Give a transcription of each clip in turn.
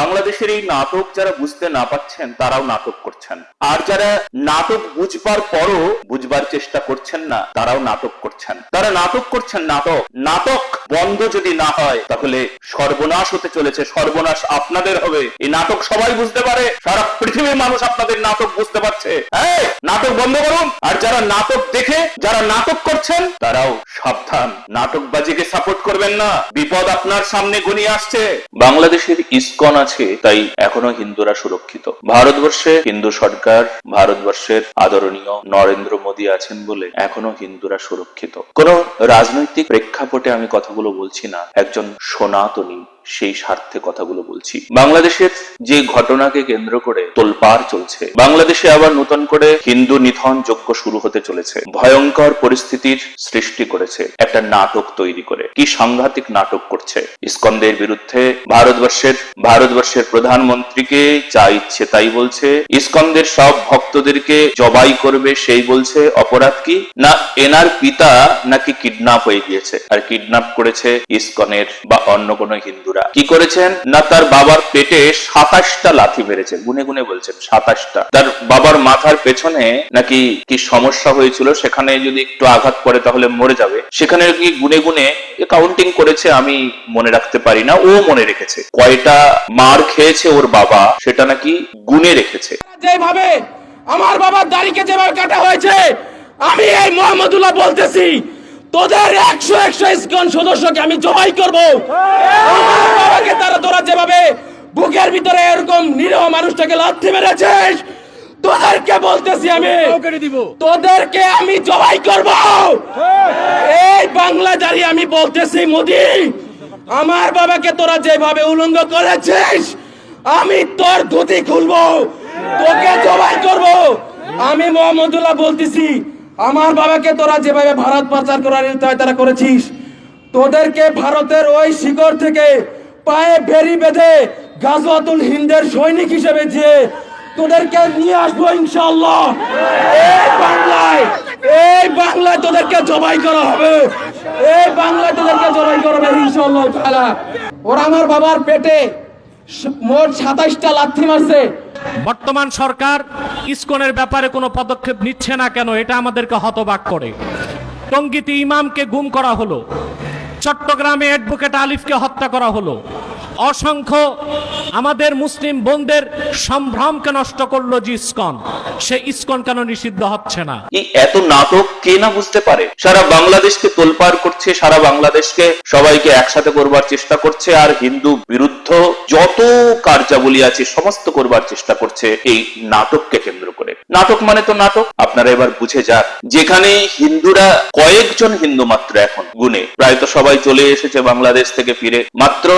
বাংলাদেশের এই নাটক যারা বুঝতে না পাচ্ছেন তারাও নাটক করছেন। আর যারা নাটক বুঝবার পরও বুঝবার চেষ্টা করছেন না, তারাও নাটক করছেন। তারা নাটক করছেন নাটক। নাটক বন্ধ যদি না হয়, তাহলে সর্বনাশ হতে চলেছে, সর্বনাশ আপনাদের হবে। এই নাটক সবাই বুঝতে পারে, সারা পৃথিবীর মানুষ আপনাদের নাটক বুঝতে পারছে। নাটক বন্ধ করুন। আর যারা নাটক দেখে, যারা নাটক করছেন, তারাও সাবধান। নাটকবাজিকে সাপোর্ট করবেন না। বিপদ আপনার সামনে ঘনিয়ে আসছে। বাংলাদেশের ইসকন আছে, তাই এখনও হিন্দুরা সুরক্ষিত। ভারতবর্ষে হিন্দু সরকার, ভারতবর্ষের আদরণীয় নরেন্দ্র মোদী আছেন বলে এখনও হিন্দুরা সুরক্ষিত। কোন রাজনৈতিক প্রেক্ষাপটে আমি কথাগুলো বলছি না। একজন সনাতনী সেই স্বার্থে কথাগুলো বলছি। বাংলাদেশের যে ঘটনাকে কেন্দ্র করে তোলপাড় চলছে, বাংলাদেশে আবার নতুন করে হিন্দু নিধন যজ্ঞ শুরু হতে চলেছে। ভয়ঙ্কর পরিস্থিতির সৃষ্টি করেছে একটা নাটক তৈরি করে। কি সাংঘাতিক নাটক করছে। ইস্কনদের বিরুদ্ধে ভারতবর্ষের ভারতবর্ষের প্রধানমন্ত্রীকে যা ইচ্ছে তাই বলছে। ইস্কনদের সব ভক্তদেরকে জবাই করবে, সেই বলছে। অপরাধ কি? না, এনার পিতা নাকি কিডন্যাপ হয়ে গিয়েছে। আর কিডন্যাপ করেছে ইস্কনের বা অন্য কোনো হিন্দুরা কি করেছেন? না তার বাবার পেটে সাতাশটা লাথি মেরেছে, গুনে গুনে বলছেন সাতাশটা। তার বাবার মাথার পেছনে নাকি কি সমস্যা হয়েছিল, সেখানে যদি একটু আঘাত পড়ে তাহলে মরে যাবে। সেখানে কি গুনে গুনে কাউন্টিং করেছে আমি মনে রাখতে পারি না, ও মনে রেখেছে। কয়টা মার খেয়েছে ওর বাবা, সেটা নাকি গুনে রেখেছে। যেভাবে আমার বাবার দাড়িকে যেভাবে কাটা হয়েছে, আমি এই মোহাম্মদুল্লাহ বলতেছি তোদের একশো একশো ইস্কন সদস্যকে আমি জবাই করব। আমার বাবাকে তারা তোরা যেভাবে বুকের ভিতরে এরকম নিরহ মানুষটাকে লাথি মেরেছিস তোদেরকে বলতেছি আমি তোদেরকে আমি জবাই করব। এই বাংলা জারি আমি বলতেছি মোদি আমার বাবাকে তোরা যেভাবে উলঙ্গ করেছিস আমি তোর ধুতি খুলবো তোকে জবাই করব। আমি মোহাম্মদুল্লাহ বলতেছি আমার বাবাকে তোরা যেভাবে ভারত পাচার করার তারা করেছিস, তোদেরকে ভারতের ওই শিকড় থেকে পায়ে বেরি বেঁধে গাজওয়াতুল হিন্দের সৈনিক হিসেবে যে তোদেরকে নিয়ে আসব ইনশাল্লাহ এই বাংলায় এই বাংলায় তোদেরকে জবাই করা হবে। এই বাংলায় তোদেরকে জবাই করা হবে ইনশাল্লাহ ওরা আমার বাবার পেটে মোট সাতাইশটা লাথি মারছে। বর্তমান সরকার ইস্কনের ব্যাপারে কোনো পদক্ষেপ নিচ্ছে না কেন? এটা আমাদেরকে হতবাক করে। টঙ্গিতে ইমামকে গুম করা হলো। চট্টগ্রামে অ্যাডভোকেট আলিফকে হত্যা করা হলো। অসংখ্য আমাদের মুসলিম বোনদের সম্ভ্রমকে নষ্ট করল যে ইসকন। সে ইসকন কেন নিষিদ্ধ হচ্ছে না? এত নাটক কে না বুঝতে পারে? সারা বাংলাদেশকে তোলপাড় করছে, সারা বাংলাদেশকে সবাইকে একসাথে করবার চেষ্টা করছে, আর হিন্দু বিরুদ্ধ যত কার্যাবলী আছে, সমস্ত করবার চেষ্টা করছে এই নাটককে কেন্দ্র করে। নাটক মানে তো নাটক। আপনারা এবার বুঝে যান, যেখানে হিন্দুরা কয়েকজন হিন্দু মাত্র এখন গুনে প্রায় তো সবাই চলে এসেছে বাংলাদেশ থেকে ফিরে। মাত্র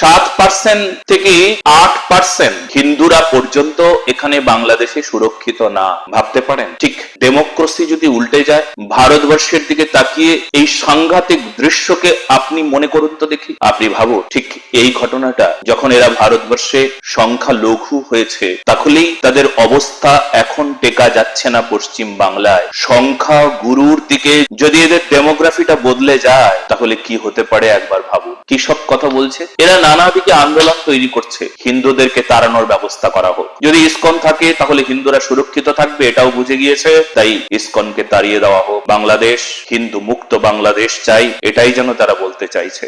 সাত পার্সেন্ট থেকে আট পার্সেন্ট হিন্দুরা পর্যন্ত এখানে বাংলাদেশে সুরক্ষিত না, ভাবতে পারেন? ঠিক ডেমোক্রেসি যদি উল্টে যায়, ভারতবর্ষের দিকে তাকিয়ে এই সাংঘাতিক দৃশ্যকে আপনি মনে করুন তো দেখি। আপনি ভাবো ঠিক এই ঘটনাটা যখন এরা ভারতবর্ষে সংখ্যা লঘু হয়েছে, তাহলেই তাদের অবস্থা এখন টেকা যাচ্ছে না পশ্চিম বাংলায়। সংখ্যা গুরুর দিকে যদি এদের ডেমোগ্রাফিটা বদলে যায়, তাহলে কি হতে পারে একবার ভাবুন? কি সব কথা বলছে? এরা নানা দিকে আন্দোলন তৈরি করছে, হিন্দুদেরকে তাড়ানোর ব্যবস্থা করা হোক। যদি ইসকন থাকে, তাহলে হিন্দুরা সুরক্ষিত থাকবে, এটাও বুঝে গিয়েছে। তাই ইসকনকে তাড়িয়ে দেওয়া হোক। বাংলাদেশ হিন্দু মুক্ত বাংলাদেশ চাই, এটাই যেন তারা বলতে চাইছে।